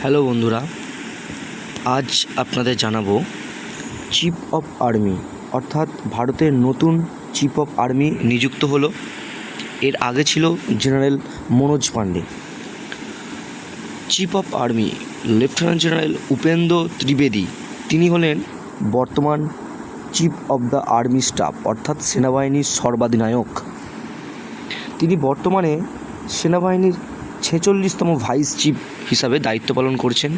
Hello বন্ধুরা, আজ আপনাদের জানাব চিফ অফ আর্মি, অর্থাৎ ভারতের নতুন চিফ অফ আর্মি নিযুক্ত হলো। এর আগে ছিল general Manoj Pande. Chief of army, lieutenant general Upendra Trivedi, তিনি হলেন বর্তমান chief of the army staff, অর্থাৎ সেনাবাহিনীর সর্বাধিনায়ক। তিনি বর্তমানে সেনাবাহিনীর ছেচল্লিশতম ভাইস চিফ হিসাবে দায়িত্ব পালন করছেন।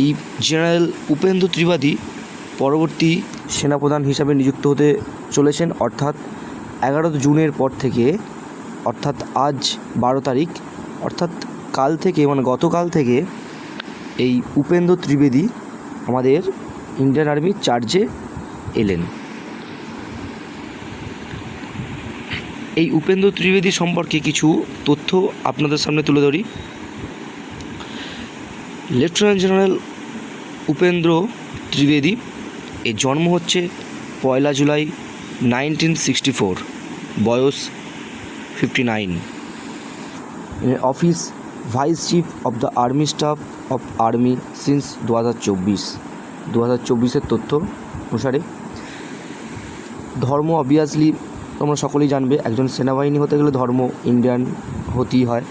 এই জেনারেল উপেন্দ্র ত্রিপাঠী পরবর্তী সেনাপ্রধান হিসাবে নিযুক্ত হতে চলেছেন, অর্থাৎ এগারো জুনের পর থেকে, অর্থাৎ আজ বারো তারিখ, অর্থাৎ কাল থেকে মানে গতকাল থেকে এই উপেন্দ্র ত্রিবেদী আমাদের ইন্ডিয়ান আর্মির চার্জে এলেন। এই উপেন্দ্র ত্রিবেদী সম্পর্কে কিছু তথ্য আপনাদের সামনে তুলে ধরি। লেফটেন্যান্ট জেনারেল উপেন্দ্র ত্রিবেদী, এর জন্ম হচ্ছে পয়লা জুলাই নাইনটিন সিক্সটি ফোর বয়স fifty nine office vice chief of the army staff of army since দু হাজার চব্বিশ। দু হাজার চব্বিশের তথ্য অনুসারে ধর্ম অবভিয়াসলি তোমরা সকলেই জানবে, একজন সেনাবাহিনী হতে গেলে ধর্ম ইন্ডিয়ান হতেই হয়।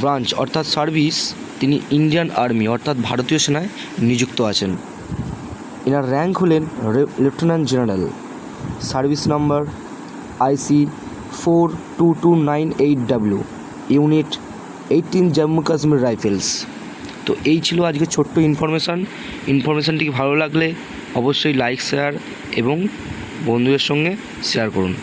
ব্রাঞ্চ, অর্থাৎ সার্ভিস, তিনি ইন্ডিয়ান আর্মি, অর্থাৎ ভারতীয় সেনায় নিযুক্ত আছেন। এনার র্যাঙ্ক হলেন lieutenant general. Service number IC four two two nine eight W, unit eighteen Jammu Kashmir rifles. তো এই ছিল আজকে ছোট্ট ইনফরমেশান ইনফরমেশানটি ভালো লাগলে অবশ্যই লাইক শেয়ার এবং বন্ধুদের সঙ্গে শেয়ার করুন।